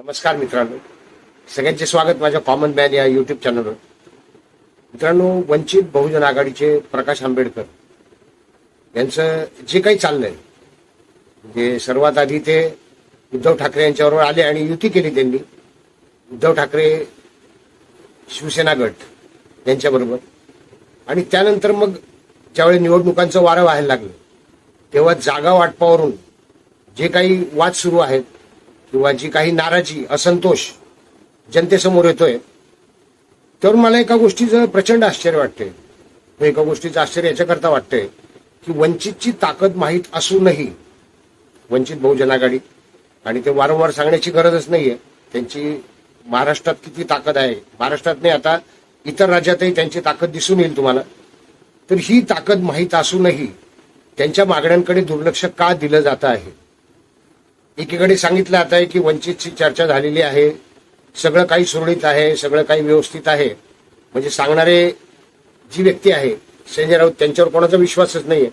नमस्कार मित्रांनो. सगळ्यांचे स्वागत माझ्या कॉमन मॅन या युट्यूब चॅनलवर मित्रांनो वंचित बहुजन आघाडीचे प्रकाश आंबेडकर यांचं जे काही चाललंय म्हणजे सर्वात आधी ते उद्धव ठाकरे यांच्याबरोबर आले आणि युती केली त्यांनी उद्धव ठाकरे शिवसेना गट यांच्याबरोबर. आणि त्यानंतर मग ज्यावेळी निवडणुकांचं वारं व्हायला लागलं तेव्हा जागा वाटपावरून जे काही वाद सुरू आहेत किंवा जी काही नाराजी असंतोष जनतेसमोर येतोय तर मला एका गोष्टीचं प्रचंड आश्चर्य वाटते एका गोष्टीचं आश्चर्य याच्याकरता वाटतंय की वंचितची ताकद माहीत असूनही वंचित बहुजन आघाडी आणि ते वारंवार सांगण्याची गरजच नाहीये त्यांची महाराष्ट्रात किती ताकद आहे. महाराष्ट्रात नाही आता इतर राज्यातही त्यांची ताकद दिसून येईल तुम्हाला. तर ही ताकद माहीत असूनही त्यांच्या मागण्यांकडे दुर्लक्ष का दिलं जात आहे? एकीकडे सांगितलं जात आहे की वंचितची चर्चा झालेली आहे. सगळं काही सुरळीत आहे सगळं काही व्यवस्थित आहे. म्हणजे सांगणारे जी व्यक्ती आहे संजय राऊत त्यांच्यावर कोणाचा विश्वासच नाहीये.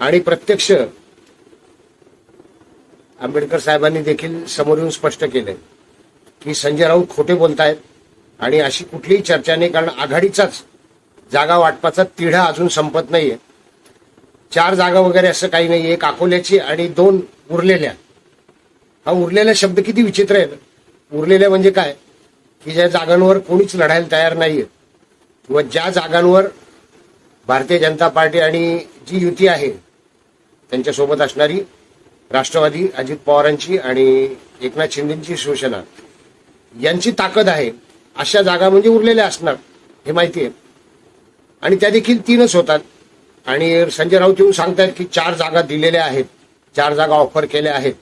आणि प्रत्यक्ष आंबेडकर साहेबांनी देखील समोर येऊन स्पष्ट केलंय की संजय राऊत खोटे बोलतायत आणि अशी कुठलीही चर्चा नाही कारण आघाडीचाच जागा वाटपाचा तिढा अजून संपत नाहीये. चार जागा वगैरे असं काही नाही एक अकोल्याची आणि दोन उरलेल्या. हा उरलेला शब्द किती विचित्र आहे उरलेले उरलेल्या म्हणजे काय? की ज्या जागांवर कोणीच लढायला तयार नाहीये. किंवा ज्या जागांवर भारतीय जनता पार्टी आणि जी युती आहे त्यांच्यासोबत असणारी राष्ट्रवादी अजित पवारांची आणि एकनाथ शिंदेची शिवसेना यांची ताकद आहे. अशा जागा म्हणजे उरलेल्या असणार हे माहिती आहे. आणि त्या देखील तीनच होतात. आणि संजय राऊत येऊन सांगतायत की चार जागा दिलेल्या आहेत चार जागा ऑफर केल्या आहेत.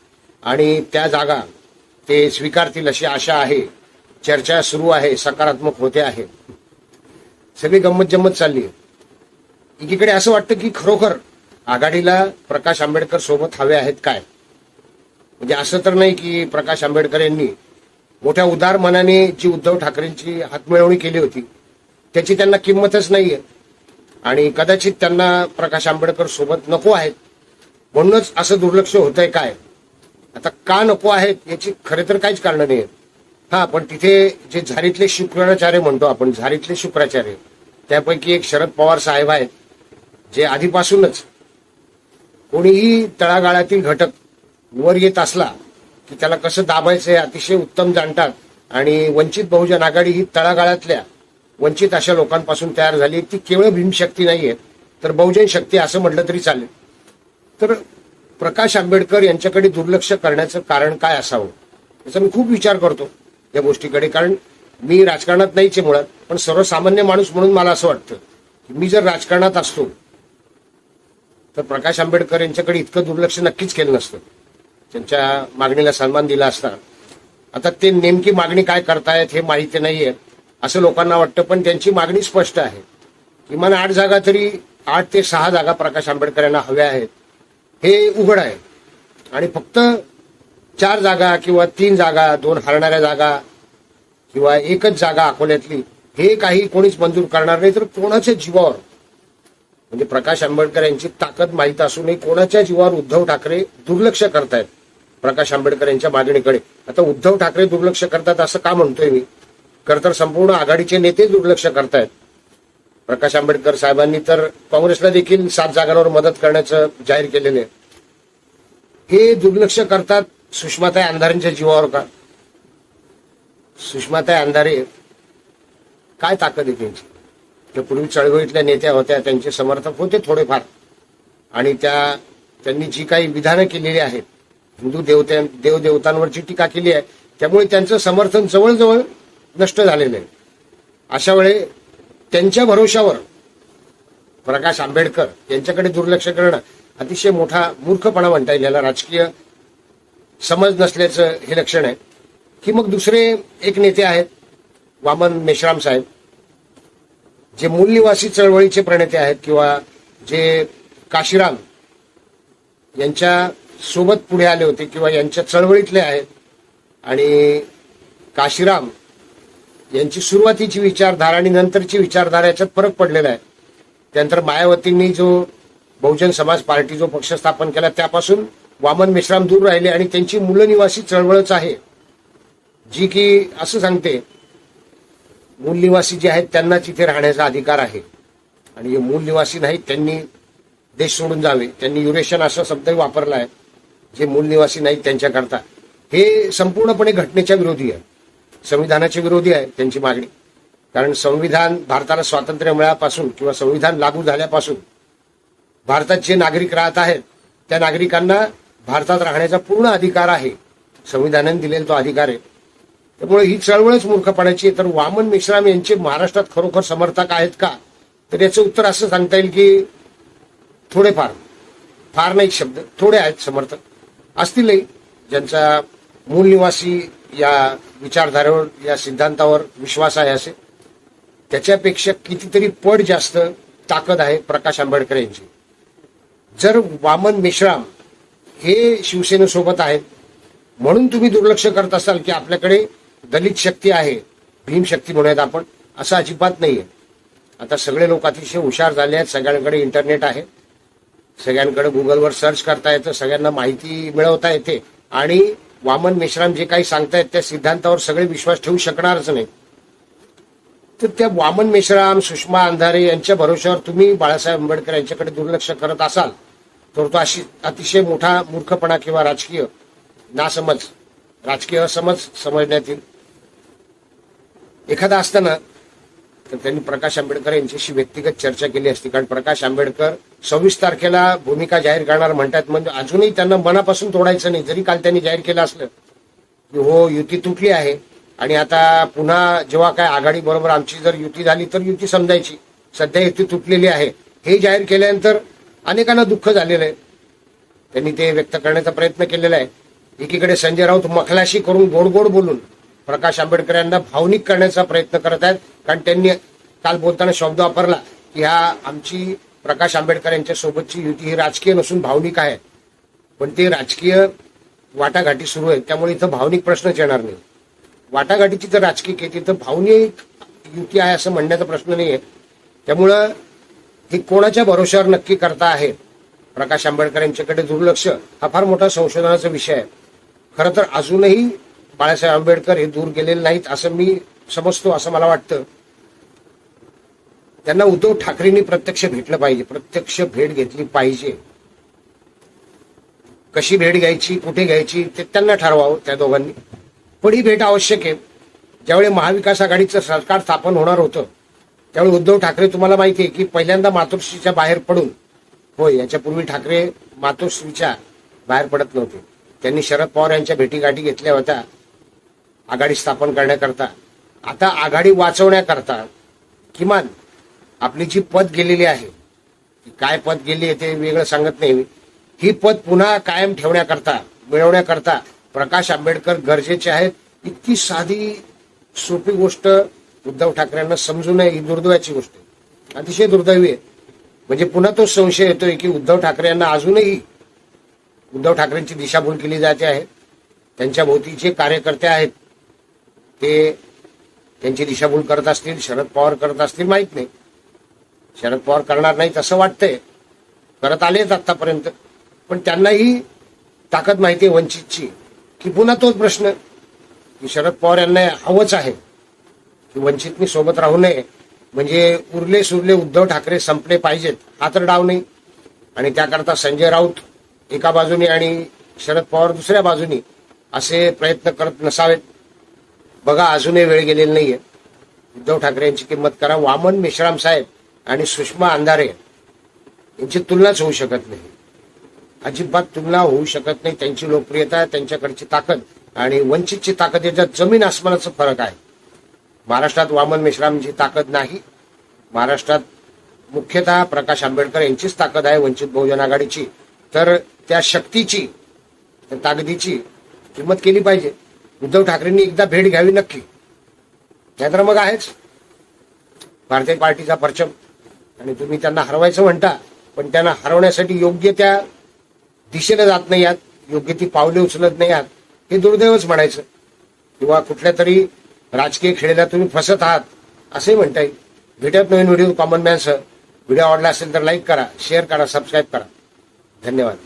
आणि त्या जागा ते स्वीकारतील अशी आशा आहे. चर्चा सुरू आहे सकारात्मक होते आहे. सगळी गंमत जम्मत चालली आहे. एकीकडे असं वाटतं की खरोखर आघाडीला प्रकाश आंबेडकर सोबत हवे आहेत काय? म्हणजे असं तर नाही की प्रकाश आंबेडकर यांनी मोठ्या उदार मनाने जी उद्धव ठाकरेंची हातमिळवणी केली होती त्याची त्यांना किंमतच नाहीये. आणि कदाचित त्यांना प्रकाश आंबेडकर सोबत नको आहेत. म्हणूनच असं दुर्लक्ष होतंय काय? आता का नको आहेत याची खरे तर काहीच कारण नाही हा पण तिथे जे झारीतले शुक्राचार्य म्हणतो आपण झारीतले शुक्राचार्य त्यापैकी एक शरद पवार साहेब आहेत जे आधीपासूनच कोणीही तळागाळातील घटक वर येत असला की त्याला कसं दाबायचं हे अतिशय उत्तम जाणतात आणि वंचित बहुजन आघाडी ही तळागाळातल्या वंचित अशा लोकांपासून तयार झाली ती केवळ भीमशक्ती नाहीये तर बहुजन शक्ती असं म्हटलं तरी चालेल. तर प्रकाश आंबेडकर यांच्याकडे दुर्लक्ष करण्याचं कारण काय असावं याचा मी खूप विचार करतो या गोष्टीकडे. कारण मी राजकारणात नाहीच आहे मुळात पण सर्वसामान्य माणूस म्हणून मला असं वाटतं की मी जर राजकारणात असतो तर प्रकाश आंबेडकर यांच्याकडे इतकं दुर्लक्ष नक्कीच केलं नसतं. त्यांच्या मागणीला सन्मान दिला असता. आता ते नेमकी मागणी काय करतायत हे माहिती नाहीये असं लोकांना वाटतं पण त्यांची मागणी स्पष्ट आहे. किमान आठ जागा तरी आठ ते सहा जागा प्रकाश आंबेडकर यांना हव्या आहेत. हे उघड आहे. आणि फक्त चार जागा किंवा तीन जागा दोन हरणाऱ्या जागा किंवा एकच जागा अकोल्यातली हे काही कोणीच मंजूर करणार नाही तर कोणाच्या जीवावर? म्हणजे प्रकाश आंबेडकर यांची ताकद माहीत असूनही कोणाच्या जीवावर उद्धव ठाकरे दुर्लक्ष करतायत? प्रकाश आंबेडकर यांच्या मागणीकडे. आता उद्धव ठाकरे दुर्लक्ष करतात असं का म्हणतोय मी? खरं तर संपूर्ण आघाडीचे नेते दुर्लक्ष करतायत. प्रकाश आंबेडकर साहेबांनी तर काँग्रेसला देखील सात जागांवर मदत करण्याचं जाहीर केलेलं आहे. हे दुर्लक्ष करतात सुषमाताई अंधारेंच्या जीवावर का? सुषमाताई अंधारे काय ताकद आहे त्यांची? त्या पूर्वी चळवळीतल्या नेत्या होत्या त्यांचे समर्थक होते थोडेफार. आणि त्या त्यांनी जी काही विधानं केलेली आहेत हिंदू देवत्या देवदेवतांवरची टीका केली आहे त्यामुळे त्यांचं समर्थन जवळजवळ नष्ट झालेलं आहे. अशा वेळे त्यांच्या भरोशावर प्रकाश आंबेडकर यांच्याकडे दुर्लक्ष करणं अतिशय मोठा मूर्खपणा म्हणता येईल याला राजकीय समज नसल्याचं हे लक्षण आहे. की मग दुसरे एक नेते आहेत वामन मेश्राम साहेब जे मूलनिवासी चळवळीचे प्रणेते आहेत किंवा जे काशीराम यांच्या सोबत पुढे आले होते किंवा यांच्या चळवळीतले आहेत आणि काशीराम यांची सुरुवातीची विचारधारा आणि नंतरची विचारधारा याच्यात फरक पडलेला आहे. त्यानंतर मायावतींनी जो बहुजन समाज पार्टी जो पक्ष स्थापन केला त्यापासून वामन मेश्राम दूर राहिले आणि त्यांची मूलनिवासी चळवळच आहे. जी की असं सांगते मूल निवासी जे आहेत त्यांनाच इथे राहण्याचा अधिकार आहे. आणि जे मूल निवासी नाहीत त्यांनी देश सोडून जावे. त्यांनी युरेशन असा शब्दही वापरला आहे जे मूल निवासी नाहीत त्यांच्याकरता. हे संपूर्णपणे घटनेच्या विरोधी आहे. संविधानाचे विरोधी आहे त्यांची मागणी. कारण संविधान भारताला स्वातंत्र्य मिळाल्यापासून किंवा संविधान लागू झाल्यापासून भारतात जे नागरिक राहत आहेत त्या नागरिकांना भारतात राहण्याचा पूर्ण अधिकार आहे. संविधानाने दिलेला तो अधिकार आहे. त्यामुळे ही चळवळच मूर्खपणाची तर वामन मिश्राम यांचे महाराष्ट्रात खरोखर समर्थक आहेत का? तर याचं उत्तर असं सांगता येईल की थोडेफार फार नाही शब्द थोडे आहेत समर्थक. असतीलही ज्यांचा मूल निवासी या विचारधारेवर या सिद्धांतावर विश्वास आहे असे. त्याच्यापेक्षा कितीतरी पट जास्त ताकद आहे प्रकाश आंबेडकर यांची. जर वामन मेश्राम हे शिवसेनेसोबत आहेत म्हणून तुम्ही दुर्लक्ष करत असाल की आपल्याकडे दलित शक्ती आहे भीमशक्ती म्हणूयात आपण असं अजिबात नाही आहे आता सगळे लोक अतिशय हुशार झाले आहेत सगळ्यांकडे इंटरनेट आहे. सगळ्यांकडे गुगलवर सर्च करता येतं सगळ्यांना माहिती मिळवता येते. आणि वामन मेश्राम जे काही सांगतायत त्या सिद्धांतावर सगळे विश्वास ठेवू शकणारच नाही. तर त्या वामन मेश्राम सुषमा अंधारे यांच्या भरोश्यावर तुम्ही बाळासाहेब आंबेडकर यांच्याकडे दुर्लक्ष करत असाल तर तो अशी अतिशय मोठा मूर्खपणा किंवा राजकीय नासमज राजकीय असमज समजण्यात येईल. एखादा असताना तर त्यांनी प्रकाश आंबेडकर यांच्याशी व्यक्तिगत चर्चा केली असती. कारण प्रकाश आंबेडकर सव्वीस तारखेला भूमिका जाहीर करणार म्हणतात. म्हणजे अजूनही त्यांना मनापासून तोडायचं नाही. जरी काल त्यांनी जाहीर केलं असलं की हो युती तुटली आहे. आणि आता पुन्हा जेव्हा काय आघाडी बरोबर आमची जर युती झाली तर युती समजायची. सध्या युती तुटलेली आहे. हे जाहीर केल्यानंतर अनेकांना दुःख झालेलं आहे. त्यांनी ते व्यक्त करण्याचा प्रयत्न केलेला आहे. एकीकडे संजय राऊत मखलाशी करून गोड गोड बोलून प्रकाश आंबेडकर यांना भावनिक करण्याचा प्रयत्न करत आहेत. कारण त्यांनी काल बोलताना शब्द वापरला की हा आमची प्रकाश आंबेडकर यांच्या सोबतची युती ही राजकीय नसून भावनिक आहे. पण ते राजकीय वाटाघाटी सुरू आहे त्यामुळे इथं भावनिक प्रश्नच येणार नाही. वाटाघाटीची जर राजकीय केली तर भावनिक युती आहे असं म्हणण्याचा प्रश्न नाही आहे त्यामुळं हे कोणाच्या भरोश्यावर नक्की करता आहे? प्रकाश आंबेडकर यांच्याकडे दुर्लक्ष हा फार मोठा संशोधनाचा विषय आहे. खरं तर अजूनही बाळासाहेब आंबेडकर हे दूर गेलेले नाहीत असं मी समजतो असं मला वाटतं. त्यांना उद्धव ठाकरेंनी प्रत्यक्ष भेटलं पाहिजे प्रत्यक्ष भेट घेतली पाहिजे. कशी भेट घ्यायची कुठे घ्यायची ते त्यांना ठरवावं त्या दोघांनी. पण ही भेट आवश्यक आहे. ज्यावेळी महाविकास आघाडीचं सरकार स्थापन होणार होतं त्यावेळी उद्धव ठाकरे तुम्हाला माहिती आहे की पहिल्यांदा मातोश्रीच्या बाहेर पडून होय याच्यापूर्वी ठाकरे मातोश्रीच्या बाहेर पडत नव्हते. त्यांनी शरद पवार यांच्या भेटीगाठी घेतल्या होत्या. आघाडी स्थापन करण्याकरता. आता आघाडी वाचवण्याकरता किमान आपली जी पद गेलेली आहे काय पद गेली आहे ते वेगळं सांगत नाही मी. ही पद पुन्हा कायम ठेवण्याकरता मिळवण्याकरता प्रकाश आंबेडकर गरजेचे आहेत. इतकी साधी सोपी गोष्ट उद्धव ठाकरेंना समजू नये ही दुर्दैवाची गोष्ट आहे. अतिशय दुर्दैवी आहे. म्हणजे पुन्हा तो संशय येतोय की उद्धव ठाकरे यांना अजूनही उद्धव ठाकरेंची दिशाभूल केली जाते आहे. त्यांच्या भोवती जे कार्यकर्ते आहेत. ते त्यांची दिशाभूल करत असतील शरद पवार करत असतील माहीत नाही. शरद पवार करणार नाहीत असं वाटतंय. करत आलेत आतापर्यंत पण त्यांनाही ताकद माहिती आहे वंचितची. की पुन्हा तोच प्रश्न की शरद पवार यांना हवंच आहे की वंचितनी सोबत राहू नये. म्हणजे उरले सुरले उद्धव ठाकरे संपले पाहिजेत हा तर डाव नाही. आणि त्याकरता संजय राऊत एका बाजूनी आणि शरद पवार दुसऱ्या बाजूनी असे प्रयत्न करत नसावेत. बघा अजूनही वेळ गेलेली नाहीये. उद्धव ठाकरे यांची किंमत करा. वामन मेश्राम साहेब आणि सुषमा अंधारे यांची तुलनाच होऊ शकत नाही. अजिबात तुलना होऊ शकत नाही. त्यांची लोकप्रियता त्यांच्याकडची ताकद आणि वंचितची ताकद याच्यात जमीन आसमानाचा फरक आहे. महाराष्ट्रात वामन मेश्रामची ताकद नाही. महाराष्ट्रात मुख्यतः प्रकाश आंबेडकर यांचीच ताकद आहे वंचित बहुजन आघाडीची. तर त्या शक्तीची त्या ताकदीची किंमत केली पाहिजे. उद्धव ठाकरेंनी एकदा भेट घ्यावी नक्की. नाहीतर मग आहेच. भारतीय पार्टीचा परचम. आणि तुम्ही त्यांना हरवायचं म्हणता पण त्यांना हरवण्यासाठी योग्य त्या दिशेने जात नाही आहात. योग्य ती पावले उचलत नाही आहात. हे दुर्दैवच म्हणायचं. किंवा कुठल्या तरी राजकीय खेळेला तुम्ही फसत आहात असंही म्हणता येईल. भेटत नवीन व्हिडिओ कॉमन मॅनसह व्हिडिओ आवडला असेल तर लाईक करा शेअर करा सबस्क्राईब करा. धन्यवाद.